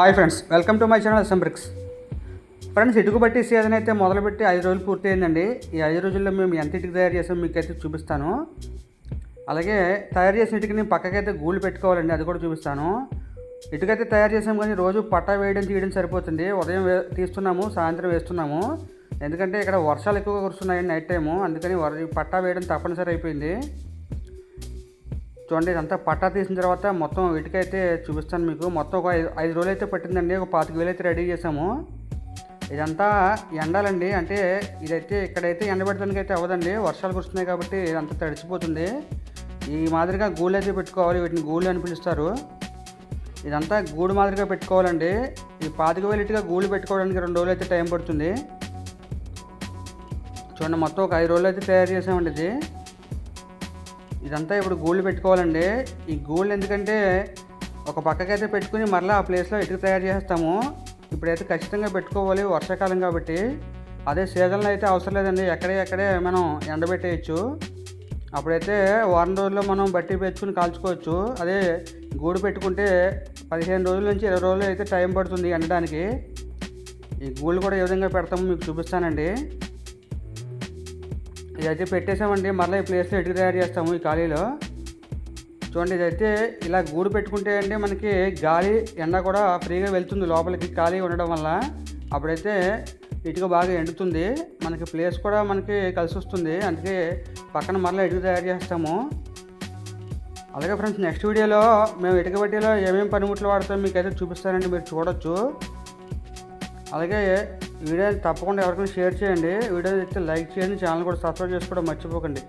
Hi friends welcome to my channel అసెంబ్రిక్స్ friends ఇటుకు బట్టి season అయితే మొదలుపెట్టి ఐదు రోజులు పూర్తయిందండి. ఈ ఐదు రోజుల్లో మేము ఎంత ఇటుకు తయారు చేసాం మీకు అయితే చూపిస్తాను. అలాగే తయారు చేసిన ఇటుకని పక్కకైతే గూళ్ళు పెట్టుకోవాలండి అది కూడా చూపిస్తాను. ఇటుకైతే తయారు చేసాం కానీ రోజు పట్టా వేయడం తీయడం సరిపోతుంది. ఉదయం వే తీస్తున్నాము సాయంత్రం వేస్తున్నాము. ఎందుకంటే ఇక్కడ వర్షాలు ఎక్కువగా కురుస్తున్నాయి నైట్ టైము. అందుకని వర పట్టా వేయడం తప్పనిసరి అయిపోయింది. చూడండి ఇదంతా పట్టా తీసిన తర్వాత మొత్తం ఇటుకైతే చూపిస్తాను మీకు. మొత్తం ఒక ఐదు ఐదు రోజులు అయితే పట్టిందండి. ఒక పాతిక వేలు అయితే రెడీ చేసాము ఇదంతా ఎండాలండి. అంటే ఇదైతే ఇక్కడైతే ఎండబెట్టడానికి అయితే అవ్వదండి. వర్షాలు కురుస్తున్నాయి కాబట్టి ఇదంతా తడిచిపోతుంది. ఈ మాదిరిగా గూళ్ళు అయితే పెట్టుకోవాలి. వీటిని గూళ్ళు అని పిలుస్తారు. ఇదంతా గూడు మాదిరిగా పెట్టుకోవాలండి. ఈ పాతిక వేలు ఇటుగా గూళ్ళు పెట్టుకోవడానికి రెండు రోజులు అయితే టైం పడుతుంది. చూడండి మొత్తం ఒక ఐదు రోజులు అయితే తయారు చేసామండి ఇది. ఇదంతా ఇప్పుడు గూళ్ళు పెట్టుకోవాలండి. ఈ గూళ్ళు ఎందుకంటే ఒక పక్కకైతే పెట్టుకుని మరలా ఆ ప్లేస్లో ఇటుక తయారు చేస్తాము ఇప్పుడైతే ఖచ్చితంగా పెట్టుకోవాలి వర్షాకాలం కాబట్టి. అదే సీజన్లో అయితే అవసరం లేదండి. ఎక్కడే ఎక్కడే మనం ఎండబెట్టేయచ్చు. అప్పుడైతే వారం రోజుల్లో మనం బట్టి పెంచుకుని కాల్చుకోవచ్చు. అదే గూడు పెట్టుకుంటే పదిహేను రోజుల నుంచి ఇరవై రోజులు అయితే టైం పడుతుంది ఎండడానికి. ఈ గూళ్ళు కూడా ఏ విధంగా పెడతామో మీకు చూపిస్తానండి. ఇదైతే పెట్టేసామండి మళ్ళీ ఈ ప్లేస్లో ఇటుక తయారు చేస్తాము ఈ ఖాళీలో. చూడండి ఇదైతే ఇలా గూడు పెట్టుకుంటే అండి మనకి గాలి ఎండ కూడా ఫ్రీగా వెళ్తుంది లోపలికి ఖాళీ ఉండడం వల్ల. అప్పుడైతే ఇటుక బాగా ఎండుతుంది. మనకి ప్లేస్ కూడా మనకి కలిసి వస్తుంది. అందుకే పక్కన మళ్ళీ ఇటుక తయారు చేస్తాము. అలాగే ఫ్రెండ్స్ నెక్స్ట్ వీడియోలో మేము ఇటుక బట్టీలో ఏమేమి పనిముట్లు వాడతాం మీకు అయితే చూపిస్తానండి. మీరు చూడొచ్చు. అలాగే వీడియో తప్పకుండా ఎవరికైనా షేర్ చేయండి. వీడియో అయితే లైక్ చేయండి. ఛానల్ కూడా సబ్స్క్రైబ్ చేసుకోవడం మర్చిపోకండి.